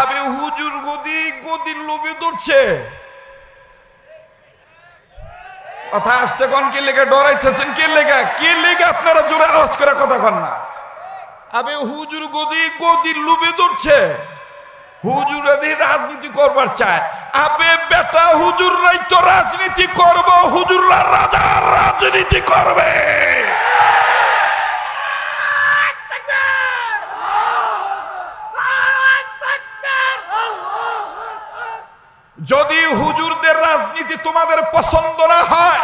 আবে হুজুর গদি, গদির লোভে ধরছে। কথা আসতে কোন কে লেগে? ডরাইতেছেন কে লেগে? কে লেগে আপনারা জোরে আওয়াজ করে কথা কন না? আবে হুজুর গদি, গদির লোভে ধরছে। রাজনীতি করবার চায়, আবে বেটা হুজুররাই তো রাজনীতি করব, হুজুররা রাজা রাজনীতি করবে। যদি হুজুরদের রাজনীতি তোমাদের পছন্দ না হয়,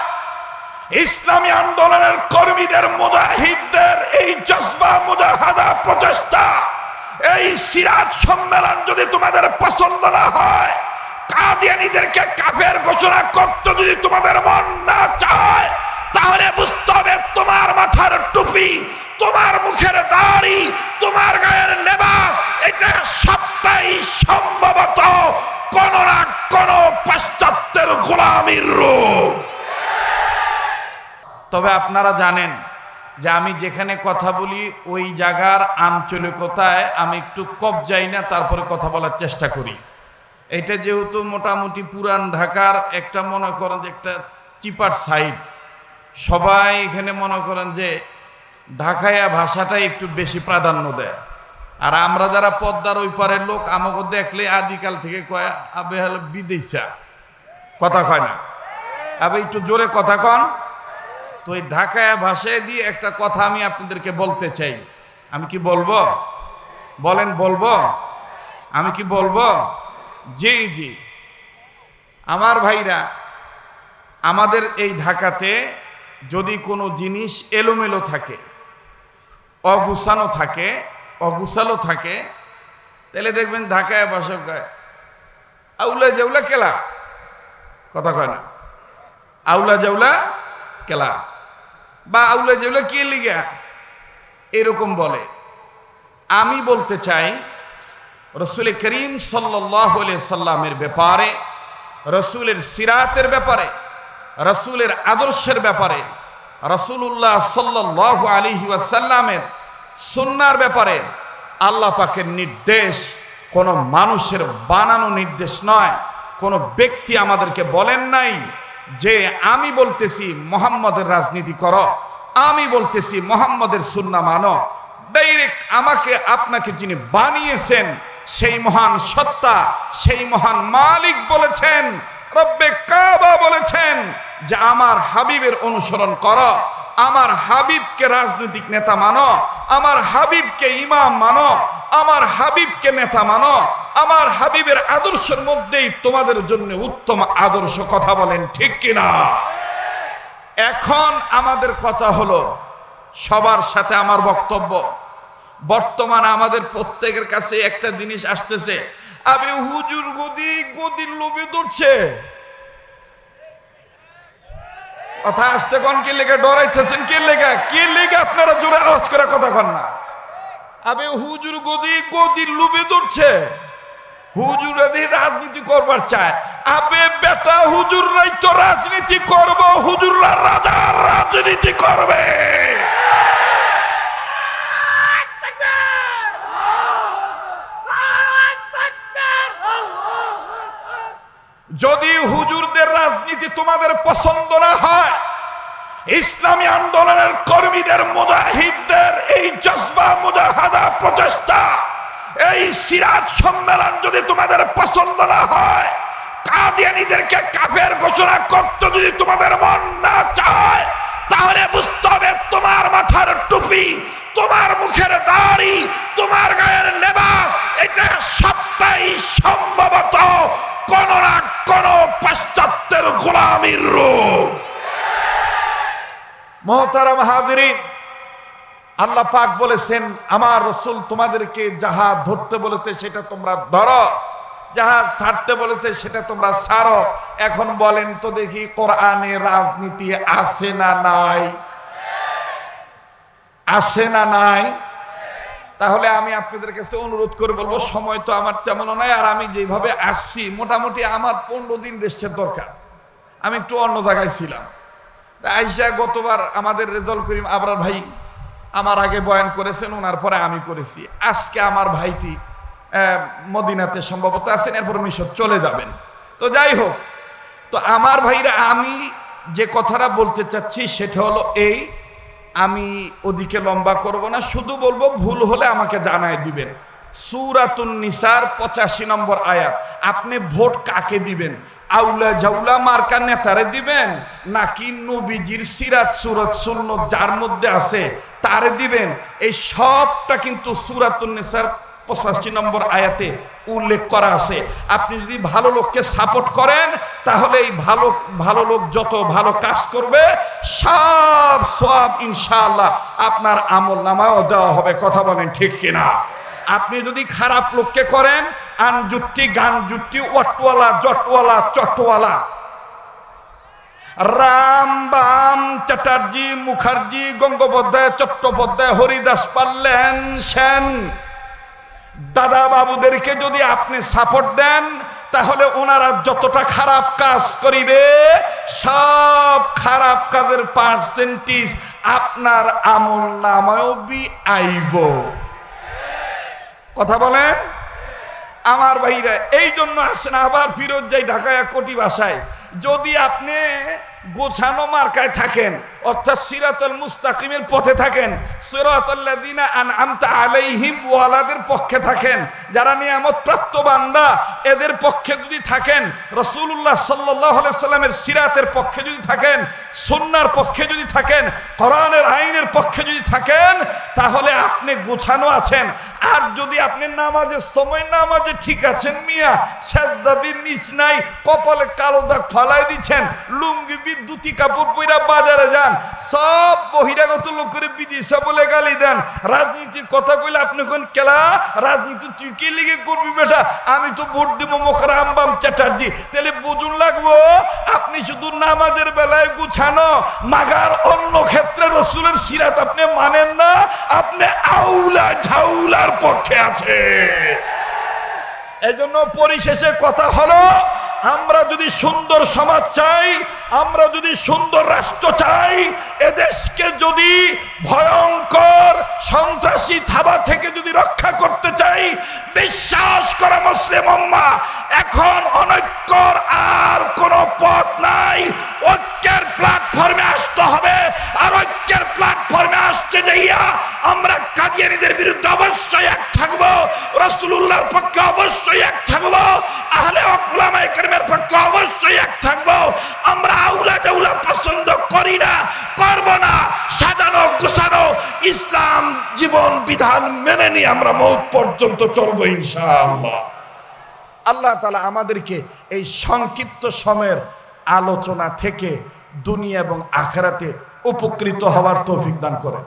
ইসলামী আন্দোলনের কর্মীদের মুজাহিদদের এই জজবা মুজাহাদা প্রচেষ্টা, এই সিরাজ সম্মেলন যদি তোমাদের পছন্দ না হয়, কাদিয়ানিদেরকে কাফের ঘোষণা করতে যদি তোমাদের মন না চায়, তাহলে বুঝতে হবে তোমার মাথার টুপি, তোমার মুখের দাড়ি, তোমার গায়ের লেবাস, এটা সবটাই সম্ভবত। তবে আপনারা জানেন যে আমি যেখানে কথা বলি ওই জায়গার আঞ্চলিকতায় আমি একটু কব যাই না, তারপরে কথা বলার চেষ্টা করি। এটা যেহেতু মোটামুটি পুরান ঢাকার একটা মনে করেন যে একটা চিপার সাইড। সবাই এখানে মনে করেন যে ঢাকায়া ভাষাটাই একটু বেশি প্রাধান্য দেয়। আর আমরা যারা পদ্মার ওই পারের লোক, আমাকে দেখলে আদিকাল থেকে কয় বিদেশা। কথা কয় না। আবে একটু জোরে কথা কন। তো এই ঢাকায় ভাষায় দিয়ে একটা কথা আমি আপনাদেরকে বলতে চাই। আমি কি বলব? বলেন, বলব? আমি কি বলব? জি জি। আমার ভাইরা, আমাদের এই ঢাকাতে যদি কোনো জিনিস এলোমেলো থাকে, অগুছানো থাকে, অগুছালো থাকে, তাহলে দেখবেন ঢাকায় বসে কয়, আউলা জেউলা কেলা? কথা কয় না। আউলা জাউলা কেলা। বা আউলা জাউলা কে লিগা? এরকম বলে। আমি বলতে চাই, রসুল করিম সাল্লাহ সাল্লামের ব্যাপারে, রসুলের সিরাতের ব্যাপারে, রসুলের আদর্শের ব্যাপারে রসুল্লাহ সাল্লাহ আলিহি ওয়াসাল্লামের সুন্নার ব্যাপারে আল্লাহ পাকের নির্দেশ কোনো মানুষের বানানো নির্দেশ নয়। কোনো ব্যক্তি আমাদেরকে বলেন নাই যে আমি বলতেছি মোহাম্মদের রাজনীতি করো, আমি বলতেছি মোহাম্মদের সুন্না মানো। ডাইরেক্ট আমাকে, আপনাকে যিনি বানিয়েছেন, সেই মহান সত্তা, সেই মহান মালিক বলেছেন, রব্বে কাবা বলেছেন যে আমার হাবিবের অনুসরণ করো। আমার হাবিবকে রাজনৈতিক নেতা মানো, আমার হাবিবকে ইমাম মানো, আমার হাবিবকে নেতা মানো, আমার হাবিবের আদর্শের মধ্যেই তোমাদের জন্য উত্তম আদর্শ কথা বলেন, ঠিক কিনা? এখন আমাদের কথা হলো, সবার সাথে আমার বক্তব্য। বর্তমানে আমাদের প্রত্যেকের কাছে একটা জিনিস আসতেছে, আবে হুজুর গদি, গদির লোভে ধরছে। কথা আসতে কোন কে লেগে? ডরাইতেছেন কে লেগে? কে লেগে আপনারা জোরে আওয়াজ করে কথা কন না? আবে হুজুর গদি গদির লোভে ধরছে। হুজুর যদি রাজনীতি করবার চায়। আবে বেটা হুজুররাই তো রাজনীতি করব, হুজুররা রাজা রাজনীতি করবে। যদি হুজুরদের রাজনীতি তোমাদের পছন্দ না হয়, ইসলামী আন্দোলনের কর্মীদের মুজাহিদদের এই জজবা মুজাহাদা প্রচেষ্টা, এই সিরাজ সম্মেলন যদি তোমাদের পছন্দ না হয়, কাদিয়ানিদেরকে কাফের ঘোষণা করতে যদি তোমাদের মন না চায়, তাহলে বুঝতে হবে তোমার মাথার টুপি, তোমার মুখের দাড়ি, তোমার গায়ের লেবাস, এটা সবটাই সম্ভবত কোন না কোন পাশ্চাত্যের গোলামির রূপ। মহতারাম হাজিরিন, আল্লাহ পাক বলেছেন, আমার রসুল তোমাদেরকে যাহা ধরতে বলেছে সেটা তোমরা ধরো, যাহা ছাড়তে বলেছে সেটা তোমরা ছাড়ো। এখন বলেন তো দেখি কোরআনে রাজনীতি আছে না নাই? আছে না নাই? তাহলে আমি আপনাদের কাছে অনুরোধ করে বলব সময় তো আমার তেমন নাই আর আমি যেভাবে আসছি মোটামুটি আমার পনেরো দিন রেস্টের দরকার। আমি একটু অন্য জায়গায় ছিলাম। তা আইসা গতবার আমাদের রেজাল্ট করিম আবরার ভাই আমার আগে বয়ান করেছেন ওনার পরে আমি করেছি। আজকে আমার ভাইটি মদিনাতে সম্ভবত আছেন এরপর মিশর চলে যাবেন। তো যাই হোক তো আমার ভাইরা আমি যে কথাটা বলতে চাচ্ছি সেটা হলো এই আমি ওদিকে লম্বা করব না, শুধু বলব ভুল হলে আমাকে জানায় দিবেন। সুরাতুন নিসার, পঁচাশি নম্বর আয়াত। আপনি ভোট কাকে দিবেন? আউলা জাউলা মার্কা নেতারে দিবেন? নাকি নবীজির সিরাত সুরত শূন্য যার মধ্যে আছে তারে দিবেন? এই সবটা কিন্তু সুরাতুন নিসার পঁচাশি নম্বর আয়াতে উল্লেখ করা আছে, আপনি যদি ভালো লোককে সাপোর্ট করেন, তাহলে এই ভালো ভালো লোক যত ভালো কাজ করবে, সব সব ইনশাআল্লাহ আপনার আমল নামাও দেওয়া হবে, কথা বলেন ঠিক কিনা? আপনি যদি খারাপ লোককে করেন আন যুক্তি গান যুক্তি ওয়াটওয়ালা, জটওয়ালা, চটওয়ালা, রাম বাম চ্যাটার্জি, মুখার্জি, গঙ্গোপাধ্যায়, চট্টোপাধ্যায়, হরিদাস পাল্লেন সেন দাদা বাবুদেরকে যদি আপনি সাপোর্ট দেন, তাহলে ওনারা যতটা খারাপ কাজ করিবে, সব খারাপ কাজের পার্সেন্টেজ আপনার আমল নামায়ও বি আইব কথা বলেন আমার ভাইরা এই জন্য আসেন আবার ফিরত যাই ঢাকায় কোটি বাসায়। যদি আপনি গোছানো মার্কায় থাকেন, অর্থাৎ সিরাতুল মুস্তাকিমের পথে থাকেন, সিরাতুল্লাযিনা আনআমতা আলাইহিম ওয়ালাদের পক্ষে থাকেন, যারা নিয়ামত প্রাপ্ত বান্দা, এদের পক্ষে যদি থাকেন, রাসূলুল্লাহ সাল্লাল্লাহু আলাইহি সাল্লামের সিরাতের পক্ষে যদি থাকেন সন্ন্যার পক্ষে যদি থাকেন, কোরআনের আইনের পক্ষে যদি থাকেন তাহলে আপনি গোছানো আছেন। আর যদি আপনি নামাজের সময় নামাজে ঠিক আছেন মিয়া সেজদাবির নিচ নাই, কপালে কালো দাগ ফালাই দিচ্ছেন, লুঙ্গি বিদ্যুতি কাপড় পইরা বাজারে যান, সব বহিরাগত লোক করে বিদেশা বলে গালি দেন। রাজনীতির কথা কইলে আপনি কোন কেলা? রাজনীতি তুই কি লিগে করবি বেটা? আমি তো ভোট দিব মোখরা আম্বাম চ্যাটার্জি। তাহলে বুঝুন লাগবো, আপনি শুধু নামাজের বেলায় গুছানো, মাগার অন্য ক্ষেত্রে রসুলের সিরাত আপনি মানেন না আপনি আউলা ঝাউলার পক্ষে আছে এই জন্য পরিশেষে কথা হলো, আমরা যদি সুন্দর সমাজ চাই, আমরা যদি সুন্দর রাষ্ট্র চাই, এদেশকে যদি ভয়ঙ্কর, সন্ত্রাসী থাবা থেকে যদি রক্ষা করতে চাই, বিশ্বাস করা মুসলিম উম্মা, এখন অনৈক্যর আর কোনো পথ নাই। ঐক্যের প্ল্যাটফর্মে আসতে হবে, আর ঐক্যের প্ল্যাটফর্মে যাইয়া আমরা কাদিয়ানিদের বিরুদ্ধে অবশ্যই এক থাকব রসুল্লাহর পক্ষে অবশ্যই এক থাকব, আহলে ওলামায়ে কেরামের পক্ষে অবশ্যই এক থাকব। আমরা আউলা জাউলা পছন্দ করি না, করব না, সাজানো, গোছানো, ইসলাম জীবন বিধান মেনে নিয়ে আমরা মৌত পর্যন্ত চলবো ইনশাআল্লাহ। আল্লাহ তালা আমাদেরকে এই সংক্ষিপ্ত সময়ের আলোচনা থেকে দুনিয়া এবং আখেরাতে উপকৃত হওয়ার তৌফিক দান করেন।